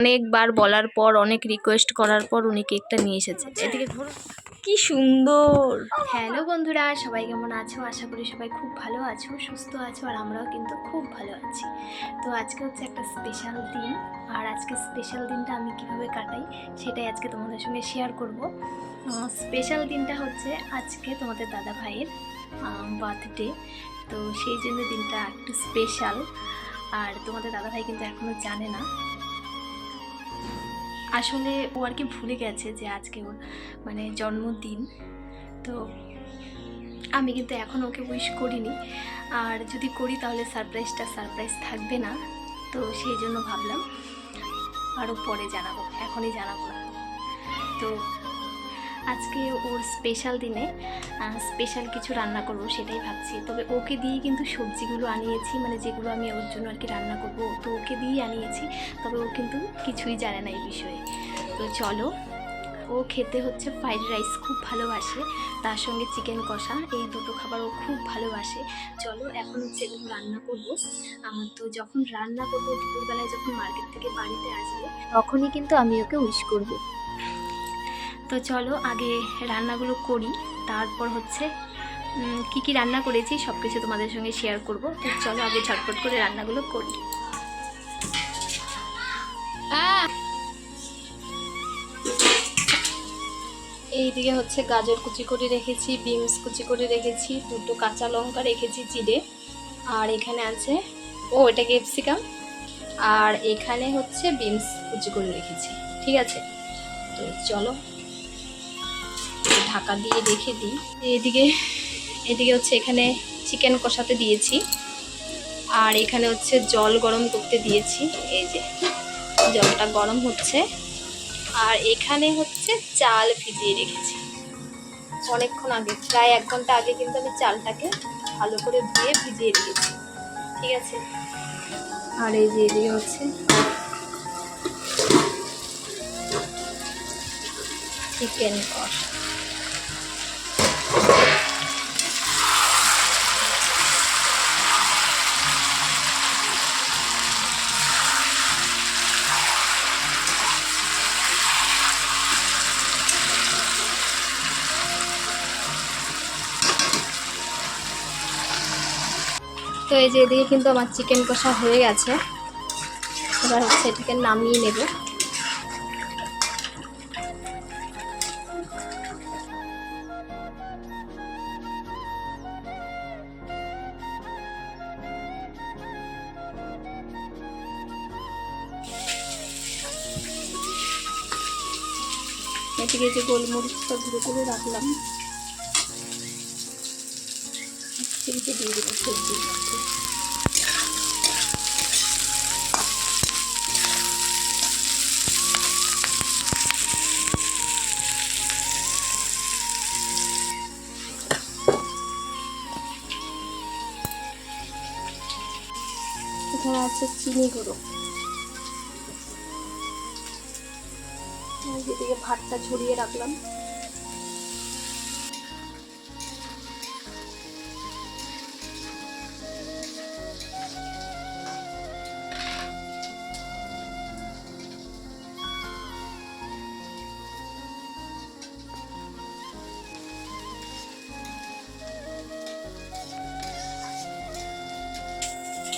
অনেকবার বলার পর, অনেক রিকোয়েস্ট করার পর উনি কেকটা নিয়ে এসেছে এদিকে ধরো কি সুন্দর! হ্যালো বন্ধুরা, সবাই কেমন আছো? আশা করি সবাই খুব ভালো আছো, সুস্থ আছো, আর আমরাও কিন্তু খুব ভালো আছি। তো আজকে হচ্ছে একটা স্পেশাল দিন, আর আজকে স্পেশাল দিনটা আমি কীভাবে কাটাই সেটাই আজকে তোমাদের সঙ্গে শেয়ার করব। স্পেশাল দিনটা হচ্ছে আজকে তোমাদের দাদা ভাইয়ের বার্থডে তো সেই জন্য দিনটা একটু স্পেশাল আর তোমাদের দাদা ভাই কিন্তু এখনও জানে না। আসলে ও আর কি ভুলে গেছে যে আজকে ওর মানে জন্মদিন। তো আমি কিন্তু এখন ওকে উইশ করিনি। আর যদি করি তাহলে সারপ্রাইজটা সারপ্রাইজ থাকবে না। তো সেই জন্য ভাবলাম আরও পরে জানাব, এখনই জানাব না। তো আজকে ওর স্পেশাল দিনে স্পেশাল কিছু রান্না করব সেটাই ভাবছি। তবে ওকে দিয়ে কিন্তু সবজিগুলো আনিয়েছি মানে যেগুলো আমি ওর জন্য আর কি রান্না করব, তো ওকে দিয়েই আনিয়েছি। তবে ও কিন্তু কিছুই জানে না এই বিষয়ে। তো চলো, ও খেতে হচ্ছে ফ্রাইড রাইস খুব ভালোবাসে। তার সঙ্গে চিকেন কষা, এই দুটো খাবার ও খুব ভালোবাসে। চলো, এখন হচ্ছে এগুলো রান্না করব। তো যখন রান্না করব, দুপুরবেলায় যখন মার্কেট থেকে বাড়িতে আসবে, তখনই কিন্তু আমি ওকে উইশ করব। তো চলো আগে রান্নাগুলো করি, তারপর হচ্ছে কি কি রান্না করেছি সব কিছু তোমাদের সঙ্গে শেয়ার করব। তো চলো আগে ঝটপট করে রান্নাগুলো করি। এইদিকে হচ্ছে গাজর কুচি করে রেখেছি, বিনস কুচি করে রেখেছি, দুটো কাঁচা লঙ্কা রেখেছি চিড়ে আর এখানে আছে, ও, এটা ক্যাপসিকাম, আর এখানে হচ্ছে বিনস কুচি করে রেখেছি, ঠিক আছে? তো চলো ঢাকা দিয়ে রেখে দিই। এদিকে এদিকে হচ্ছে এখানে চিকেন কষাতে দিয়েছি। আর এখানে হচ্ছে জল গরম করতে দিয়েছি। এই যে, জলটা গরম হচ্ছে। আর এখানে হচ্ছে চাল ভিজিয়ে রেখেছি। অনেকক্ষণ আগে, প্রায় এক ঘণ্টা আগে কিন্তু আমি চালটাকে ভালো করে ধুয়ে ভিজিয়ে দিয়েছি ঠিক আছে? আর এই যে এদিকে হচ্ছে চিকেন কষা। এই যে এদিকে কিন্তু আমার চিকেন কষা হয়ে গেছে। এবার হচ্ছে এটাকে নামিয়ে নেব। এদিকে যে গোলমরিচটা ধুয়ে করে রাখলাম দিয়ে দেবো মধ্যে এখানে আছে চিনি গুঁড়ো। এদিকে ভাতটা ছড়িয়ে রাখলাম।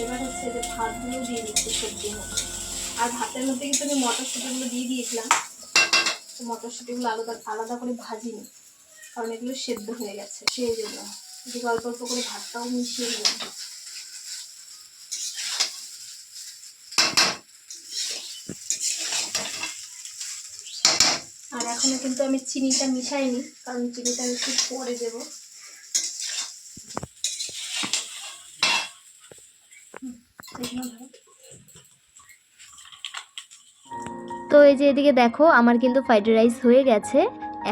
এবার হচ্ছে ভাতগুলো দিয়ে দিচ্ছি সবজির আর ভাতের মধ্যে কিন্তু আমি মটরশুঁটিগুলো দিয়ে দিয়েছিলাম। তো মটরশুঁটিগুলো আলাদা আলাদা করে ভাজিনি, কারণ এগুলো সেদ্ধ হয়ে গেছে, সেই জন্য। এদিকে অল্প অল্প করে ভাতটাও মিশিয়ে দিলাম আর এখনও কিন্তু আমি চিনিটা মিশাইনি, কারণ চিনিটা আমি একটু পরে দেবো। তো এই যে এদিকে দেখো, আমার কিন্তু ফ্রাইড রাইস হয়ে গেছে।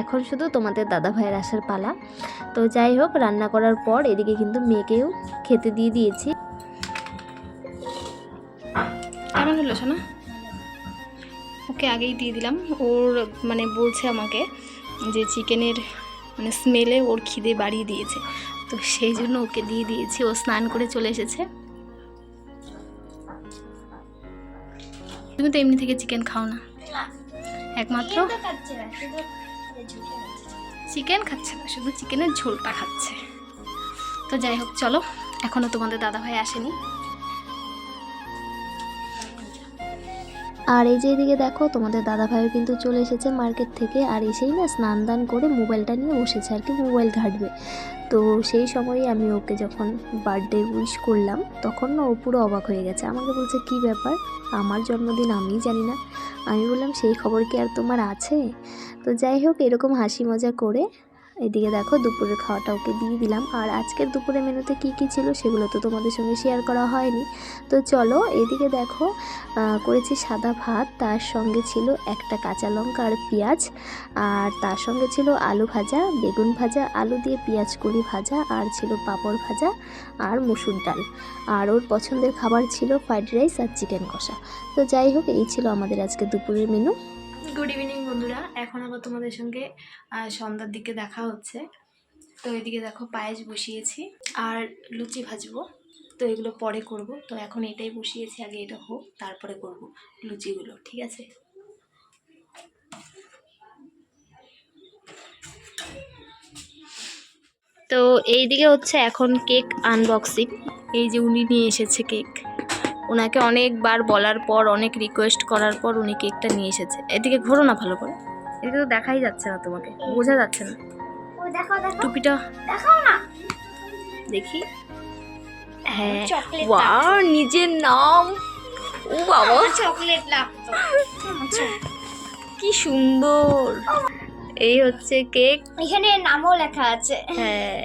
এখন শুধু তোমাদের দাদা ভাইয়ের আসার পালা। তো যাই হোক, রান্না করার পর এদিকে কিন্তু মেয়েকেও খেতে দিয়ে দিয়েছি। হলো শোনা ওকে আগেই দিয়ে দিলাম। ওর মানে বলছে আমাকে যে চিকেনের মানে স্মেলে ওর খিদে বাড়িয়ে দিয়েছে। তো সেই জন্য ওকে দিয়ে দিয়েছি। ও স্নান করে চলে এসেছে। তুমি তো এমনি থেকে চিকেন খাও না। একমাত্র চিকেন খাচ্ছে না শুধু চিকেনের ঝোলটা খাচ্ছে। তো যাই হোক চলো এখনও তোমাদের দাদাভাই আসেনি। আর এই যে এদিকে দেখো তোমাদের দাদাভাইও কিন্তু চলে এসেছে মার্কেট থেকে আর এসেই না স্নান দান করে মোবাইলটা নিয়ে বসেছে আর কি মোবাইল ঘাটবে। তো সেই সময়ই আমি ওকে যখন বার্থডে উইশ করলাম, তখন না ও পুরো অবাক হয়ে গেছে। আমাকে বলছে, কি ব্যাপার? আমার জন্মদিন আমি জানি না। আমি বললাম, সেই খবর কি আর তোমার আছে? তো যাই হোক, এরকম হাসি মজা করে এদিকে দেখো দুপুরের খাওয়াটা ওকে দিয়ে দিলাম। আর আজকের দুপুরের মেনুতে কি কি ছিল সেগুলো তো তোমাদের সঙ্গে শেয়ার করা হয়নি। তো চলো এদিকে দেখো করেছি সাদা ভাত, তার সঙ্গে ছিল একটা কাঁচা লঙ্কা আর পেঁয়াজ। আর তার সঙ্গে ছিল আলু ভাজা, বেগুন ভাজা, আলু দিয়ে পেঁয়াজ কলি ভাজা, আর ছিল পাঁপড় ভাজা আর মুসুর ডাল। আর ওর পছন্দের খাবার ছিল ফ্রাইড রাইস আর চিকেন কষা। তো যাই হোক, এই ছিল আমাদের আজকে দুপুরের মেনু গুড ইভিনিং বন্ধুরা। এখন আবার তোমাদের সঙ্গে সন্ধ্যার দিকে দেখা হচ্ছে। তো এদিকে দেখো, পায়েস বসিয়েছি আর লুচি ভাজবো। তো এগুলো পরে করব। তো এখন এটাই বসিয়েছি, আগে এটা হোক, তারপরে করব লুচিগুলো, ঠিক আছে? তো এইদিকে হচ্ছে এখন কেক আনবক্সিং এই যে উনি নিয়ে এসেছে কেক। ওনাকে অনেকবার বলার পর অনেক রিকোয়েস্ট করার পর উনি কেকটা নিয়ে এসেছে। এদিকে ঘোরো না ভালো করে। এদিকে তো দেখাই যাচ্ছে না তোমাকে বোঝা যাচ্ছে না। টুপিটা দেখাও না। দেখি। হ্যাঁ চকলেট নিজের নাম। ও বাবা। চকলেট লাগতো কি সুন্দর। এই হচ্ছে কেক এখানে নামও লেখা আছে। হ্যাঁ।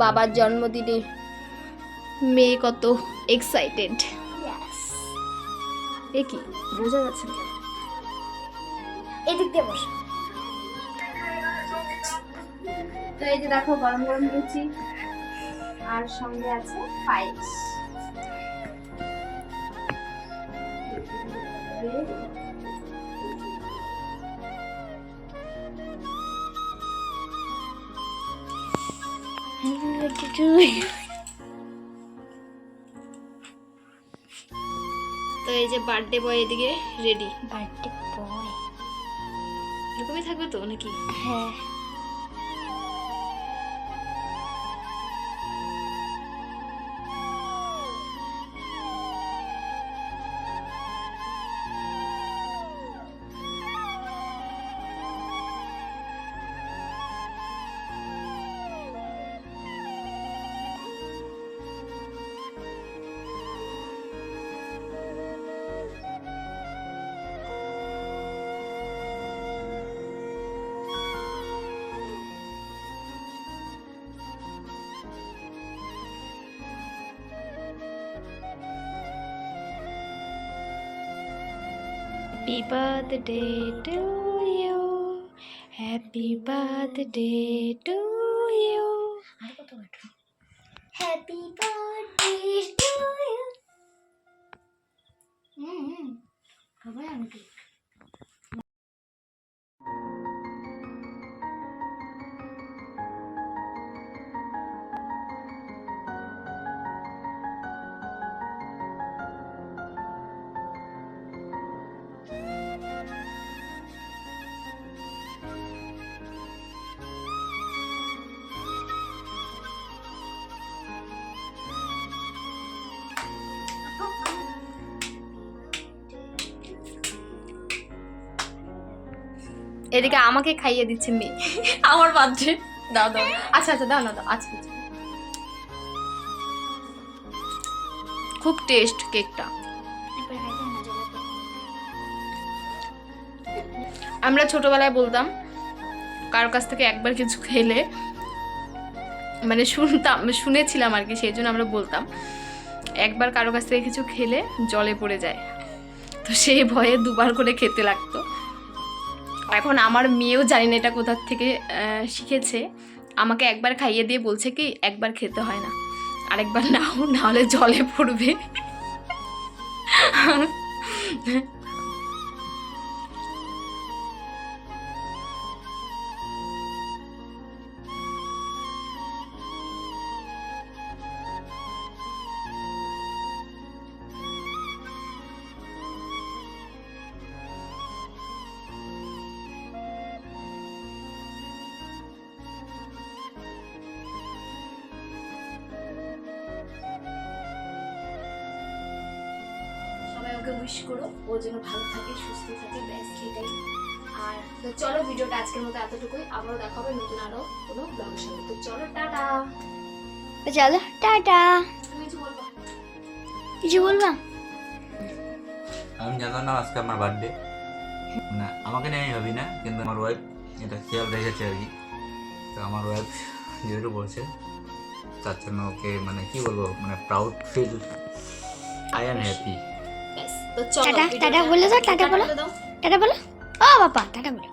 বাবার জন্মদিনে মেয়ে কত এক্সাইটেড এ কি? বোঝা যাচ্ছে না। এদিক দিয়ে বসো। তো এই যে দেখো গরম গরম লুচি আর সঙ্গে আছে পায়েস। তো এই যে বার্থডে বয় এদিকে রেডি বার্থডে বয় এরকমই থাকবে তো নাকি? হ্যাঁ। Happy birthday to you. Happy birthday to you. Happy birthday to you. Mm-hmm. এদিকে আমাকে খাইয়ে দিচ্ছে মেয়ে। আমার বার্থডে দাও দাও। আচ্ছা আচ্ছা দাও না দাও। আচ্ছা আচ্ছা। খুব টেস্ট কেকটা আমরা ছোটবেলায় বলতাম কারোর কাছ থেকে একবার কিছু খেলে মানে শুনতাম শুনেছিলাম আর কি সেই জন্য আমরা বলতাম একবার কারও কাছ থেকে কিছু খেলে জলে পড়ে যায়। তো সেই ভয়ে দুবার করে খেতে লাগতো। এখন আমার মেয়েও জানি না এটা কোথার থেকে শিখেছে। আমাকে একবার খাইয়ে দিয়ে বলছে কি, একবার খেতে হয় না। আরেকবার নাও, নাহলে জলে পড়বে। ওকে উইশ করো ও যেন ভালো থাকে সুস্থ থাকে ব্যাস এটাই। আর তো চলো ভিডিওটা আজকের মতো এতটুকুই। আবারও দেখা হবে নতুন আরও কোনো ব্লগের সাথে। তো চলো টাটা। চলো টাটা। তুমি কিছু বলবা? কিছু বলবা? আমি জানতাম না আজকে আমার বার্থডে না আমাকে নিয়ে আমি ভাবি না কিন্তু আমার ওয়াইফ এটা খেয়াল রেখেছে আর কি। তো আমার ওয়াইফ যেহেতু বলছে তার জন্য ওকে মানে কি বলব মানে proud feel I am happy তো চলো টাটা, ভিডিওটা- টাটা বলে দাও, টাটা বলো। বলে দাও টাটা বলো ও বাবা টাটা বলো